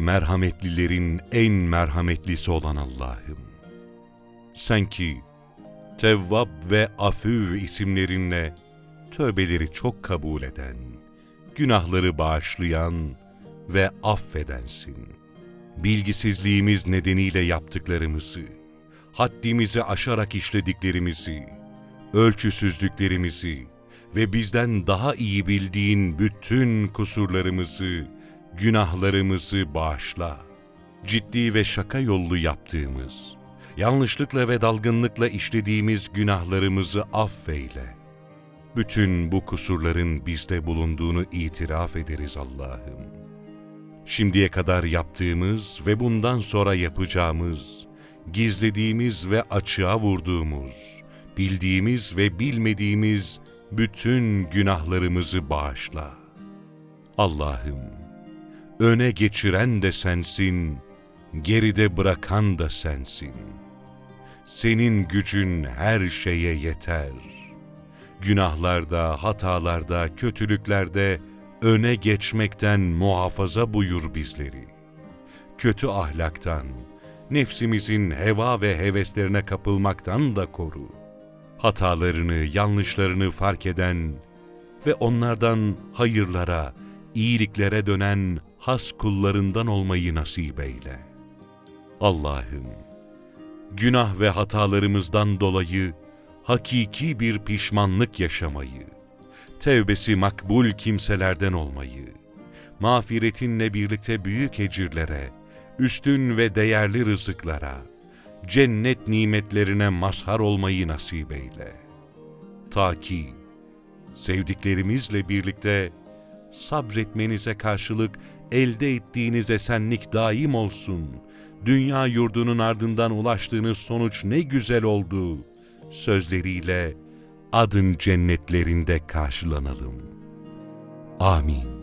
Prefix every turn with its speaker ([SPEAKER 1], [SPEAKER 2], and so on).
[SPEAKER 1] merhametlilerin en merhametlisi olan Allah'ım. Sen ki Tevvab ve Afü isimlerinle tövbeleri çok kabul eden, günahları bağışlayan ve affedensin. Bilgisizliğimiz nedeniyle yaptıklarımızı, haddimizi aşarak işlediklerimizi, ölçüsüzlüklerimizi ve bizden daha iyi bildiğin bütün kusurlarımızı, günahlarımızı bağışla. Ciddi ve şaka yollu yaptığımız, yanlışlıkla ve dalgınlıkla işlediğimiz günahlarımızı affeyle. Bütün bu kusurların bizde bulunduğunu itiraf ederiz Allah'ım. Şimdiye kadar yaptığımız ve bundan sonra yapacağımız, gizlediğimiz ve açığa vurduğumuz, bildiğimiz ve bilmediğimiz bütün günahlarımızı bağışla. Allah'ım, öne geçiren de sensin, geride bırakan da sensin. Senin gücün her şeye yeter. Günahlarda, hatalarda, kötülüklerde öne geçmekten muhafaza buyur bizleri. Kötü ahlaktan, nefsimizin heva ve heveslerine kapılmaktan da koru. Hatalarını, yanlışlarını fark eden ve onlardan hayırlara, iyiliklere dönen has kullarından olmayı nasip eyle. Allah'ım, günah ve hatalarımızdan dolayı hakiki bir pişmanlık yaşamayı, tevbesi makbul kimselerden olmayı, mağfiretinle birlikte büyük ecirlere, üstün ve değerli rızıklara, cennet nimetlerine mazhar olmayı nasip eyle. Ta ki sevdiklerimizle birlikte sabretmenize karşılık elde ettiğiniz esenlik daim olsun. Dünya yurdunun ardından ulaştığınız sonuç ne güzel oldu. Sözleriyle adın cennetlerinde karşılanalım. Amin.